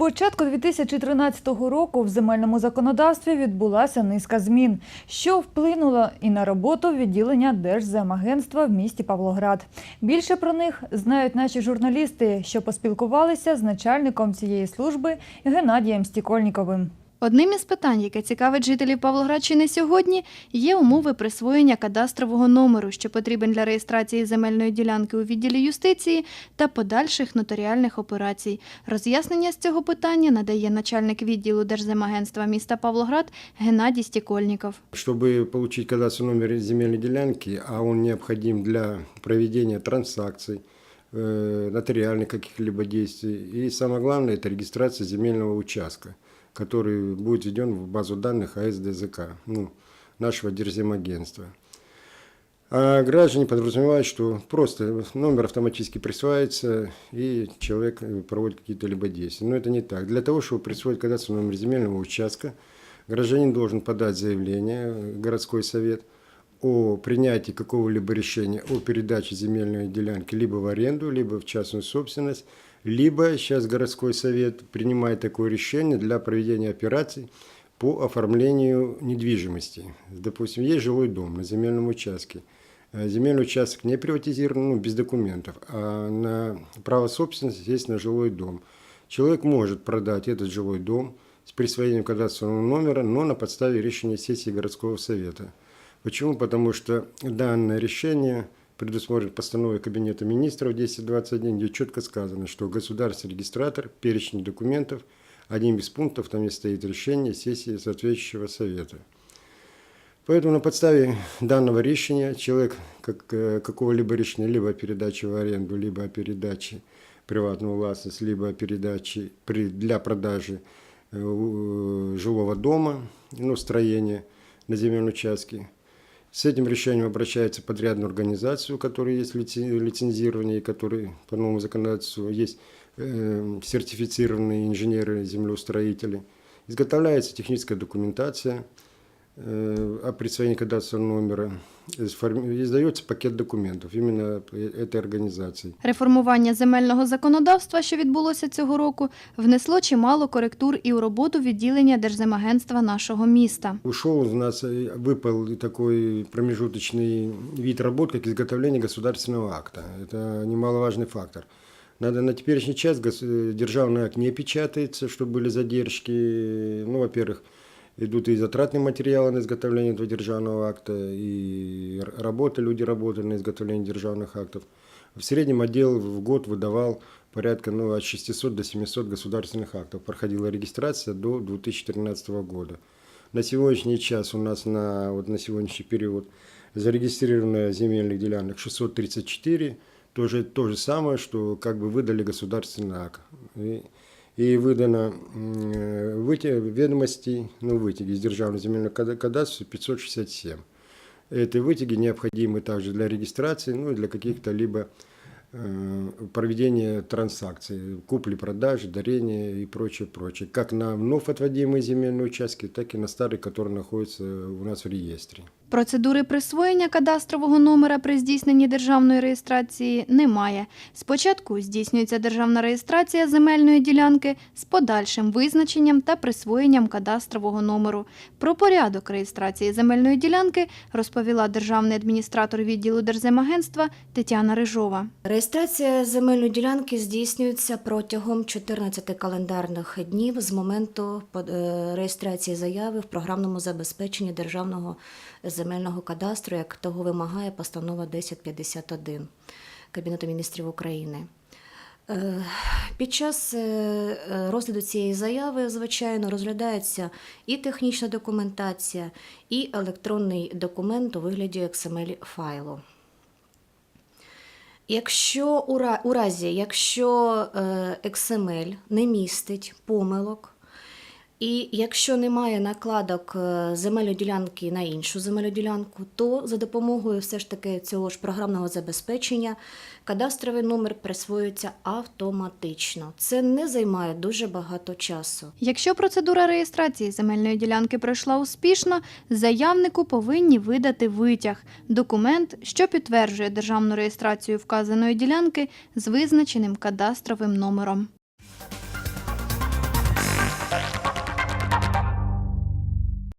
початку 2013 року в земельному законодавстві відбулася низка змін, що вплинуло і на роботу відділення Держземагентства в місті Павлоград. Більше про них знають наші журналісти, що поспілкувалися з начальником цієї служби Геннадієм Стікольніковим. Одним із питань, яке цікавить жителів Павлоградщини сьогодні, є умови присвоєння кадастрового номеру, що потрібен для реєстрації земельної ділянки у відділі юстиції та подальших нотаріальних операцій. Роз'яснення з цього питання надає начальник відділу Держземагентства міста Павлоград Геннадій Стікольніков. Чтобы получить кадастровый номер земельной делянки, а он необходим для проведения транзакций, э, нотариальных каких-либо действий. И самое главное, это регистрация земельного участка, Который будет введен в базу данных АСДЗК, ну, нашего Держземагентства. А граждане подразумевают, что просто номер автоматически присваивается, и человек э, проводит какие-то либо действия. Но это не так. Для того, чтобы присвоить кадастровый номер земельного участка, гражданин должен подать заявление в городской совет о принятии какого-либо решения о передаче земельной делянки либо в аренду, либо в частную собственность, либо сейчас городской совет принимает такое решение для проведения операций по оформлению недвижимости. Допустим, есть жилой дом на земельном участке. Э, Земельный участок не приватизирован, ну, без документов, а на право собственности есть на жилой дом. Человек может продать этот жилой дом с присвоением кадастрового номера, но на подставе решения сессии городского совета. Почему? Потому что данное решение предусмотрено постановой Кабинета министров 1021, где четко сказано, что государственный регистратор, перечень документов, одним из пунктов там и стоит решение сессии соответствующего совета. Поэтому на подставе данного решения человек как, э, какого-либо решения, либо о передаче в аренду, либо о передаче приватную властность, либо о передаче при, для продажи э, у- жилого дома, ну, строения на земельном участке. С этим решением обращается подрядную организацию, у которой есть лици- лицензирование, и который по новому законодательству есть э, сертифицированные инженеры-землеустроители. Изготовляется техническая документация э, о присвоении кадастрового номера. Сформи- Издается пакет документов именно этой организации. Реформування земельного законодавства, що відбулося цього року, внесло чимало коректур і у роботу відділення Держземагентства нашого міста. Ушел у нас, э, выпал такой промежуточный вид работ, как изготовление государственного акта. Это немаловажный фактор. Надо на теперешний час гос- э, державный акт не печатается, чтобы были задержки. Ну, во-первых, идут и затратные материалы на изготовление этого державного акта, и р- работа, люди работали на изготовление державных актов. В среднем отдел в год выдавал порядка ну, от 600 до 700 государственных актов. Проходила регистрация до 2013 года. На сегодняшний час у нас на, вот на сегодняшний период зарегистрировано земельных делянок 634. Тоже то же самое, что как бы выдали государственный акт. и выдано м, э, выте- ведомостей, ну, вытяги из Державного земельного када- кадастра 567. Эти вытяги необходимы также для регистрации, ну и для каких-то либо э, проведения транзакций, купли-продажи, дарения и прочее, прочее. Как на вновь отводимые земельные участки, так и на старые, которые находятся у нас в реестре. Процедури присвоєння кадастрового номера при здійсненні державної реєстрації немає. Спочатку здійснюється державна реєстрація земельної ділянки з подальшим визначенням та присвоєнням кадастрового номеру. Про порядок реєстрації земельної ділянки розповіла державний адміністратор відділу Держземагентства Тетяна Рижова. Реєстрація земельної ділянки здійснюється протягом 14 календарних днів з моменту е, реєстрації заяви в програмному забезпеченні державного земельного кадастру, як того вимагає постанова 1051 Кабінету міністрів України. Е, Під час е, е, розгляду цієї заяви, звичайно, розглядається і технічна документація, і електронний документ у вигляді XML файлу. Якщо у, разі, якщо XML не містить помилок, і якщо немає накладок е, земельної ділянки на іншу земельну ділянку, то за допомогою все ж таки цього ж програмного забезпечення кадастровий номер присвоюється автоматично. Це не займає дуже багато часу. Якщо процедура реєстрації земельної ділянки пройшла успішно, заявнику повинні видати витяг – документ, що підтверджує державну реєстрацію вказаної ділянки з визначеним кадастровим номером.